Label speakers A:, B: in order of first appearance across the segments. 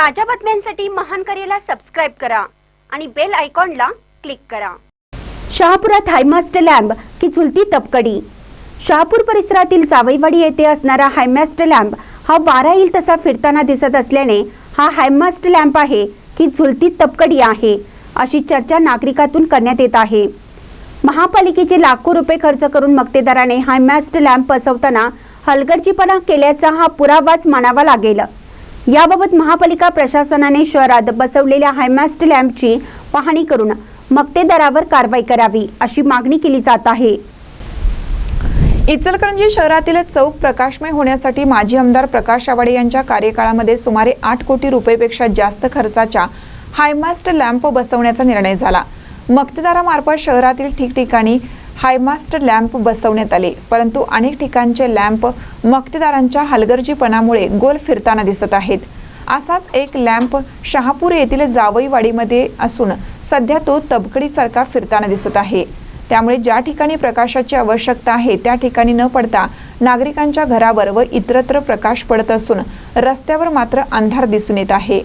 A: ताज्या बातम्यांसाठी महान करेला सबस्क्राईब करा आणि बेल आयकॉनला क्लिक करा. शहापुरात हायमास्ट लॅम्प की चुलती तपकडी. शहापूर परिसरातील जावईवाडी येथे असणारा हायमास्ट लॅम्प हा वारा येईल तसा फिरताना दिसत असल्याने हा हायमास्ट लॅम्प आहे की झुलती तपकडी आहे अशी चर्चा नागरिकातून करण्यात येत आहे. महापालिकेचे लाखो रुपये खर्च करून मक्तेदाराने हायमास्ट लॅम्प बसवताना हलगर्जीपणा केल्याचा हा पुरावाच मानावा लागेल. याबाबत महापालिका प्रशासनाने शहरात बसवलेल्या हायमास्ट लॅम्पची पाहणी करून मक्तेदारावर कारवाई करावी अशी मागणी केली जात आहे.
B: इचलकरंजी शहरातील चौक प्रकाशमय होण्यासाठी माजी आमदार प्रकाश आवाडे यांच्या कार्यकाळामध्ये सुमारे आठ कोटी रुपयेपेक्षा जास्त खर्चाच्या हायमास्ट लॅम्प बसवण्याचा निर्णय झाला. मक्तेदारामार्फत शहरातील ठिकठिकाणी हायमास्ट लॅम्प बसवण्यात आले. परंतु अनेक ठिकाणचे लॅम्प मक्तेदारांच्या हलगर्जीपणामुळे गोल फिरताना दिसत आहेत. असाच एक लॅम्प शहापूर येथील जावईवाडीमध्ये असून सध्या तो तबकडीसारखा फिरताना दिसत आहे. त्यामुळे ज्या ठिकाणी प्रकाशाची आवश्यकता आहे त्या ठिकाणी न पडता नागरिकांच्या घरावर व इतरत्र प्रकाश पडत असून रस्त्यावर मात्र अंधार दिसून येत आहे.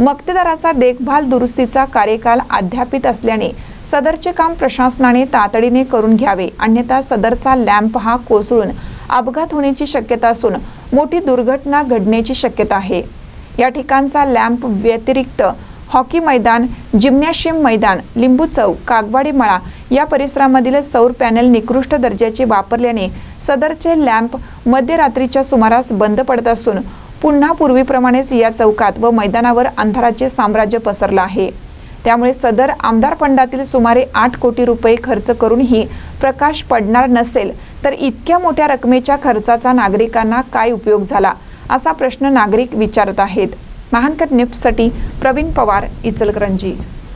B: मक्तेदाराचा देखभाल दुरुस्तीचा कार्यकाल अध्यापित असल्याने सदरचे काम प्रशासनाने तातडीने करून घ्यावे. अन्यथा सदरचा लॅम्प हा कोसळून अपघात होण्याची शक्यता असून मोठी दुर्घटना घडण्याची शक्यता आहे. या ठिकाणचा लॅम्प व्यतिरिक्त हॉकी मैदान जिम्नॅशियम मैदान लिंबू चौक कागवाडी मळा या परिसरामधील सौर पॅनल निकृष्ट दर्जाचे वापरल्याने सदरचे लॅम्प मध्यरात्रीच्या सुमारास बंद पडत असून पुन्हा पूर्वीप्रमाणेच या चौकात व मैदानावर अंधाराचे साम्राज्य पसरलं आहे. त्यामुळे सदर आमदार फंडातील सुमारे आठ कोटी रुपये खर्च करूनही प्रकाश पडणार नसेल तर इतक्या मोठ्या रकमेच्या खर्चाचा नागरिकांना काय उपयोग झाला असा प्रश्न नागरिक विचारत आहेत. महानकर निफ्टसाठी प्रवीण पवार इचलकरंजी.